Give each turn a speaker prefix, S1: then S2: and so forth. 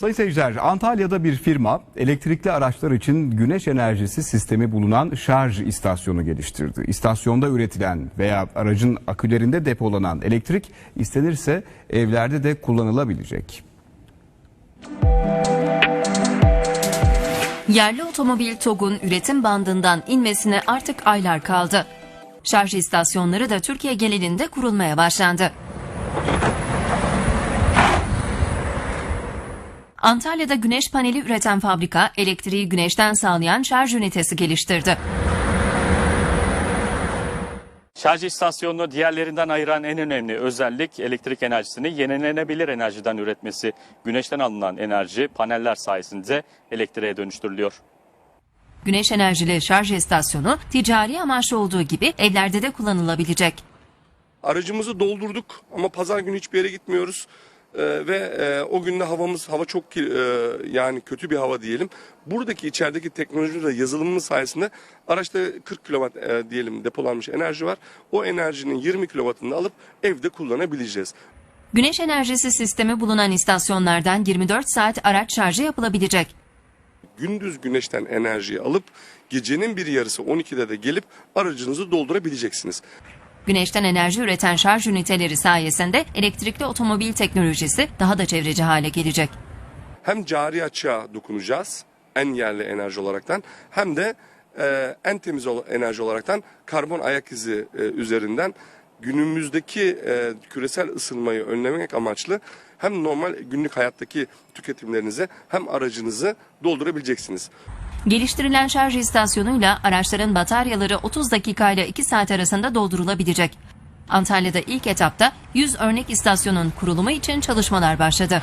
S1: Sayın seyirciler, Antalya'da bir firma elektrikli araçlar için güneş enerjisi sistemi bulunan şarj istasyonu geliştirdi. İstasyonda üretilen veya aracın akülerinde depolanan elektrik istenirse evlerde de kullanılabilecek.
S2: Yerli otomobil TOG'un üretim bandından inmesine artık aylar kaldı. Şarj istasyonları da Türkiye genelinde kurulmaya başlandı. Antalya'da güneş paneli üreten fabrika elektriği güneşten sağlayan şarj ünitesi geliştirdi.
S3: Şarj istasyonunu diğerlerinden ayıran en önemli özellik elektrik enerjisini yenilenebilir enerjiden üretmesi. Güneşten alınan enerji paneller sayesinde elektriğe dönüştürülüyor.
S2: Güneş enerjili şarj istasyonu ticari amaçlı olduğu gibi evlerde de kullanılabilecek.
S4: Aracımızı doldurduk ama pazar günü hiçbir yere gitmiyoruz. Ee, ve e, o günde havamız hava çok e, yani kötü bir hava diyelim. Buradaki içerideki teknoloji ve yazılımımız sayesinde araçta 40 kW e, diyelim depolanmış enerji var. O enerjinin 20 kW'ını alıp evde kullanabileceğiz.
S2: Güneş enerjisi sistemi bulunan istasyonlardan 24 saat araç şarjı yapılabilecek.
S4: Gündüz güneşten enerjiyi alıp gecenin bir yarısı 12'de de gelip aracınızı doldurabileceksiniz.
S2: Güneşten enerji üreten şarj üniteleri sayesinde elektrikli otomobil teknolojisi daha da çevreci hale gelecek.
S4: hem cari açığa dokunacağız en yerli enerji olaraktan hem de e, en temiz enerji olaraktan karbon ayak izi e, üzerinden günümüzdeki e, küresel ısınmayı önlemek amaçlı hem normal günlük hayattaki tüketimlerinize hem aracınızı doldurabileceksiniz.
S2: Geliştirilen şarj istasyonuyla araçların bataryaları 30 dakika ile 2 saat arasında doldurulabilecek. Antalya'da ilk etapta 100 örnek istasyonun kurulumu için çalışmalar başladı.